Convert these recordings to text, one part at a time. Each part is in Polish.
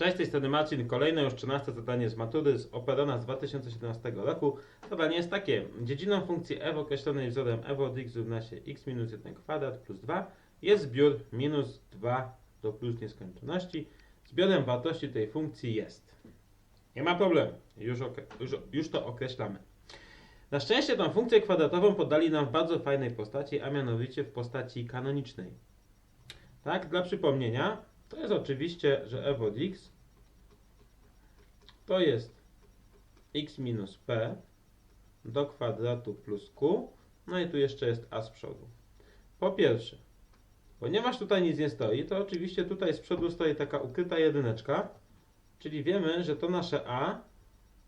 Cześć, z tej strony Marcin. Kolejne już 13 zadanie z matury z Operona z 2017 roku. Zadanie jest takie. Dziedziną funkcji f określonej wzorem f od x równa się x minus 1 kwadrat plus 2 jest zbiór minus 2 do plus nieskończoności. Zbiorem wartości tej funkcji jest. Nie ma problemu. Już, już, już to określamy. Na szczęście tą funkcję kwadratową podali nam w bardzo fajnej postaci, a mianowicie w postaci kanonicznej. Tak, dla przypomnienia, to jest oczywiście, że f od x to jest x minus p do kwadratu plus q, no i tu jeszcze jest a z przodu. Po pierwsze, ponieważ tutaj nic nie stoi, to oczywiście tutaj z przodu stoi taka ukryta jedyneczka, czyli wiemy, że to nasze a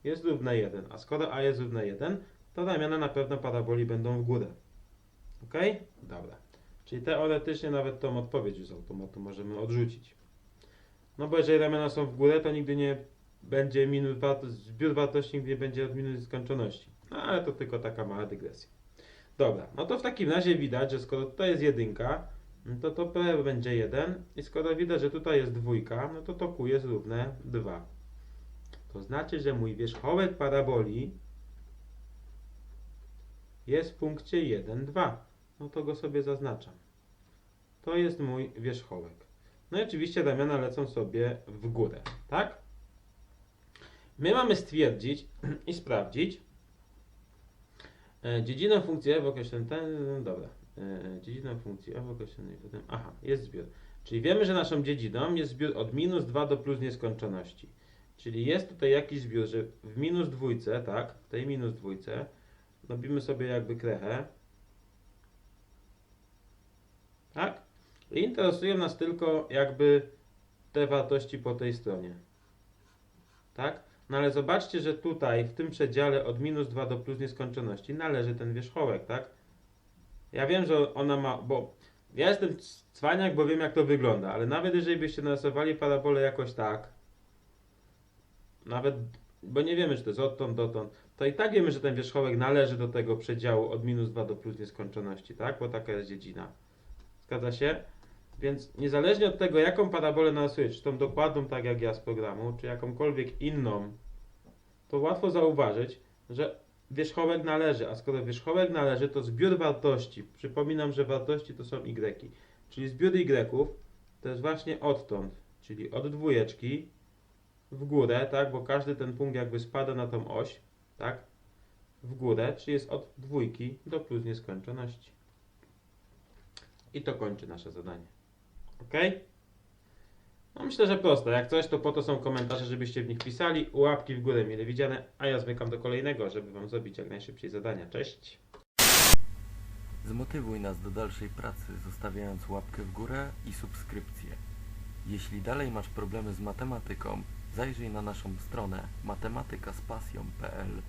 jest równe 1, a skoro a jest równe 1, to ramiona na pewno paraboli będą w górę. Ok? Dobra. Czyli teoretycznie nawet tą odpowiedź z automatu możemy odrzucić. No bo jeżeli ramiona są w górę, to nigdy nie będzie minus wart- zbiór wartości nigdy nie będzie od minus skończoności. No ale to tylko taka mała dygresja. Dobra, no to w takim razie widać, że skoro tutaj jest jedynka, no to to P będzie 1 i skoro widać, że tutaj jest dwójka, no to to Q jest równe 2. To znaczy, że mój wierzchołek paraboli jest w punkcie 1, 2. No to go sobie zaznaczam. To jest mój wierzchołek. No i oczywiście ramiona lecą sobie w górę, tak? My mamy stwierdzić i sprawdzić e, dziedzinę funkcji f określonej, ten, dobra, e, dziedzinę funkcji f określonej, zatem- aha, jest zbiór. Czyli wiemy, że naszą dziedziną jest zbiór od minus 2 do plus nieskończoności. Czyli jest tutaj jakiś zbiór, że w minus dwójce, tak, w tej minus dwójce, robimy sobie jakby krechę, tak? I interesują nas tylko jakby te wartości po tej stronie. Tak? No ale zobaczcie, że tutaj w tym przedziale od minus 2 do plus nieskończoności należy ten wierzchołek, tak? Ja wiem, że ona ma, bo ja jestem cwaniak, bo wiem jak to wygląda, ale nawet jeżeli byście narysowali parabolę jakoś tak, nawet, bo nie wiemy, czy to jest odtąd dotąd, to i tak wiemy, że ten wierzchołek należy do tego przedziału od minus 2 do plus nieskończoności, tak? Bo taka jest dziedzina. Zgadza się? Więc niezależnie od tego, jaką parabolę narysuję, czy tą dokładną, tak jak ja z programu, czy jakąkolwiek inną, to łatwo zauważyć, że wierzchołek należy, a skoro wierzchołek należy, to zbiór wartości, przypominam, że wartości to są y, czyli zbiór y to jest właśnie odtąd, czyli od dwójeczki w górę, tak, bo każdy ten punkt jakby spada na tą oś, tak, w górę, czyli jest od dwójki do plus nieskończoności. I to kończy nasze zadanie. Ok? No myślę, że proste. Jak coś, to po to są komentarze, żebyście w nich pisali. Łapki w górę mile widziane, a ja zmykam do kolejnego, żeby Wam zrobić jak najszybciej zadania. Cześć! Zmotywuj nas do dalszej pracy, zostawiając łapkę w górę i subskrypcję. Jeśli dalej masz problemy z matematyką, zajrzyj na naszą stronę matematykaspasją.pl